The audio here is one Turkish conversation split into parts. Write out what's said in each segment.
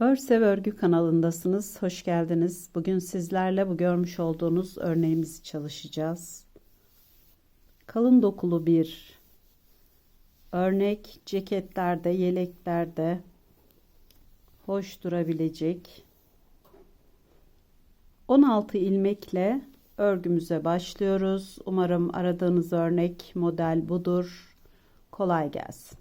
Örsev Örgü kanalındasınız. Hoş geldiniz. Bugün sizlerle bu görmüş olduğunuz örneğimizi çalışacağız. Kalın dokulu bir örnek ceketlerde, yeleklerde hoş durabilecek 16 ilmekle örgümüze başlıyoruz. Umarım aradığınız örnek model budur. Kolay gelsin.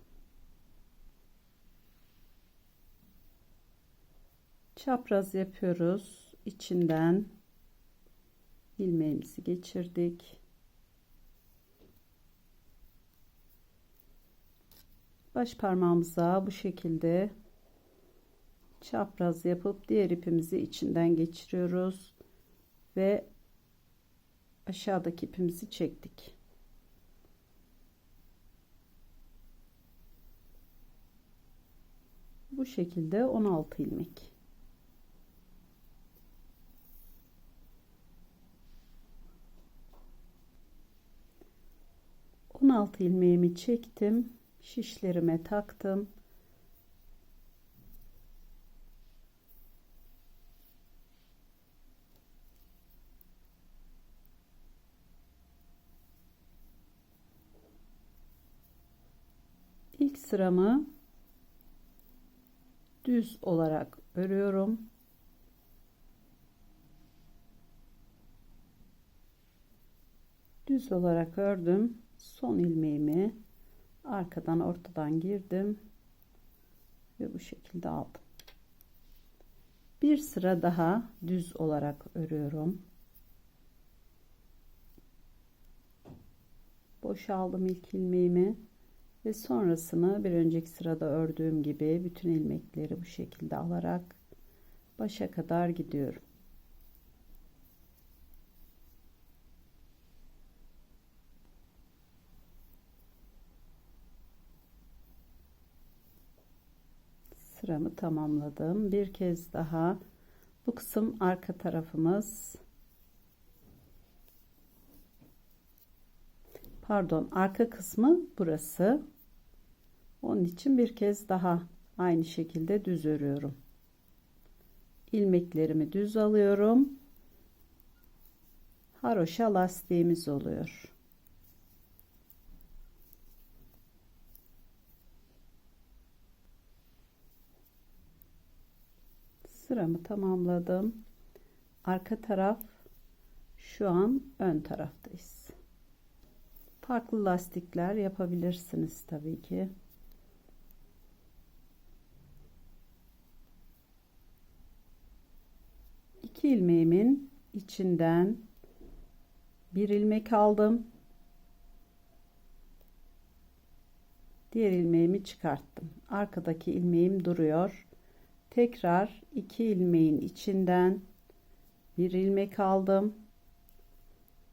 Çapraz yapıyoruz. İçinden ilmeğimizi geçirdik. Baş parmağımıza bu şekilde çapraz yapıp diğer ipimizi içinden geçiriyoruz ve aşağıdaki ipimizi çektik. Bu şekilde 16 ilmek. 16 ilmeğimi çektim şişlerime taktım. İlk sıramı düz olarak örüyorum. Düz olarak ördüm son ilmeğimi arkadan ortadan girdim ve bu şekilde aldım. Bir sıra daha düz olarak örüyorum. Boşaldım ilk ilmeğimi ve sonrasını bir önceki sırada ördüğüm gibi bütün ilmekleri bu şekilde alarak başa kadar gidiyorum sıramı tamamladım. Bir kez daha bu kısım arka tarafımız. Pardon, arka kısmı burası. Onun için bir kez daha aynı şekilde düz örüyorum. ilmeklerimi düz alıyorum. Haroşa lastiğimiz oluyor. Sıramı tamamladım. Arka taraf şu an ön taraftayız. Farklı lastikler yapabilirsiniz tabii ki. İki ilmeğimin içinden bir ilmek aldım. Diğer ilmeğimi çıkarttım. Arkadaki ilmeğim duruyor tekrar iki ilmeğin içinden bir ilmek aldım.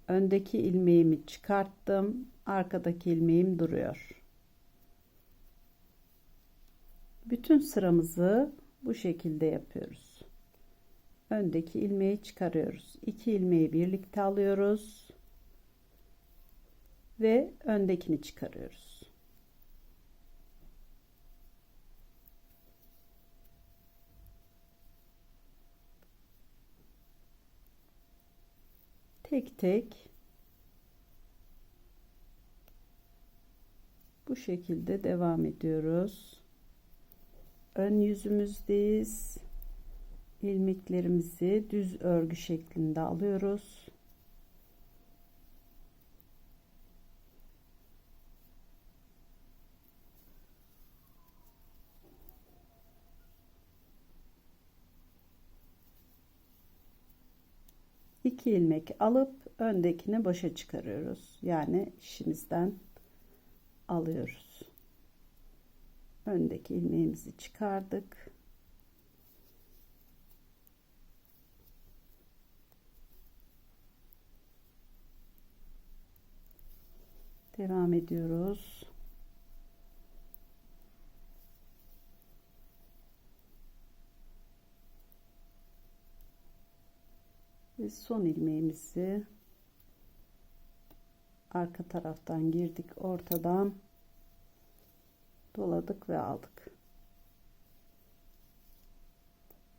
Öndeki ilmeğimi çıkarttım. Arkadaki ilmeğim duruyor. Bütün sıramızı bu şekilde yapıyoruz. Öndeki ilmeği çıkarıyoruz. İki ilmeği birlikte alıyoruz. Ve öndekini çıkarıyoruz tek tek bu şekilde devam ediyoruz. Ön yüzümüzdeyiz. ilmeklerimizi düz örgü şeklinde alıyoruz. İki ilmek alıp öndekini boşa çıkarıyoruz. Yani işimizden alıyoruz. Öndeki ilmeğimizi çıkardık. Devam ediyoruz. Ve son ilmeğimizi arka taraftan girdik ortadan doladık ve aldık.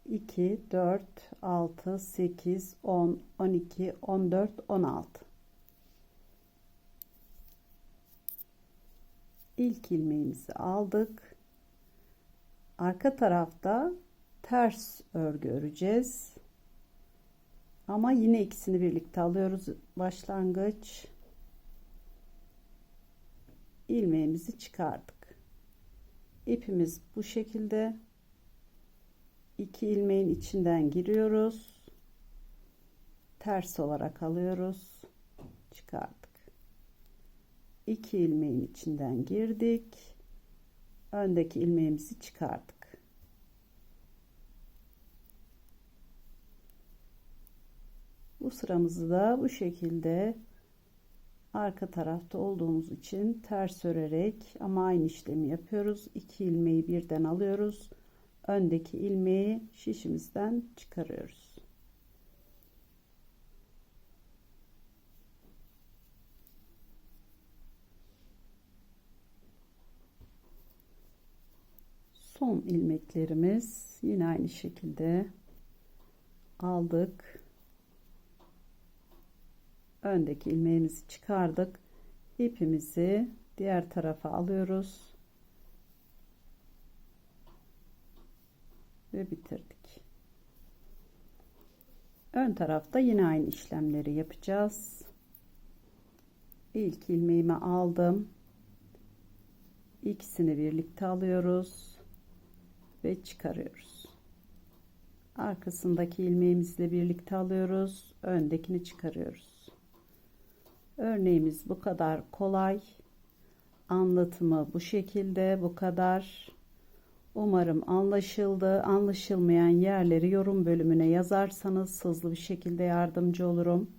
2 4 6 8 10 12 14 16 ilk ilmeğimizi aldık. Arka tarafta ters örgü öreceğiz ama yine ikisini birlikte alıyoruz. Başlangıç. İlmeğimizi çıkardık. İpimiz bu şekilde. İki ilmeğin içinden giriyoruz. Ters olarak alıyoruz. Çıkardık. İki ilmeğin içinden girdik. Öndeki ilmeğimizi çıkardık bu sıramızı da bu şekilde arka tarafta olduğumuz için ters örerek ama aynı işlemi yapıyoruz. 2 ilmeği birden alıyoruz. Öndeki ilmeği şişimizden çıkarıyoruz. Son ilmeklerimiz yine aynı şekilde aldık öndeki ilmeğimizi çıkardık. İpimizi diğer tarafa alıyoruz. Ve bitirdik. Ön tarafta yine aynı işlemleri yapacağız. İlk ilmeğimi aldım. İkisini birlikte alıyoruz ve çıkarıyoruz. Arkasındaki ilmeğimizle birlikte alıyoruz. Öndekini çıkarıyoruz Örneğimiz bu kadar kolay. Anlatımı bu şekilde bu kadar. Umarım anlaşıldı. Anlaşılmayan yerleri yorum bölümüne yazarsanız hızlı bir şekilde yardımcı olurum.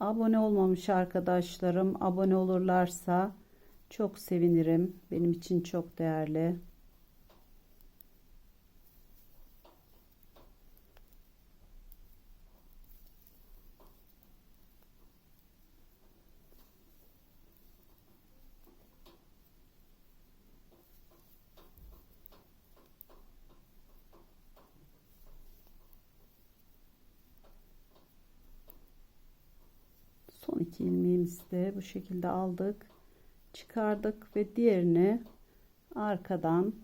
Abone olmamış arkadaşlarım abone olurlarsa çok sevinirim. Benim için çok değerli. son iki ilmeğimizi de bu şekilde aldık çıkardık ve diğerini arkadan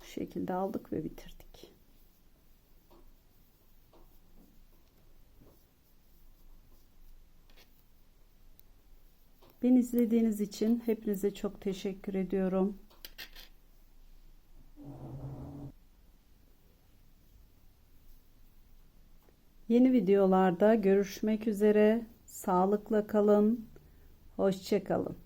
bu şekilde aldık ve bitirdik Beni izlediğiniz için hepinize çok teşekkür ediyorum. Yeni videolarda görüşmek üzere. Sağlıkla kalın. Hoşçakalın.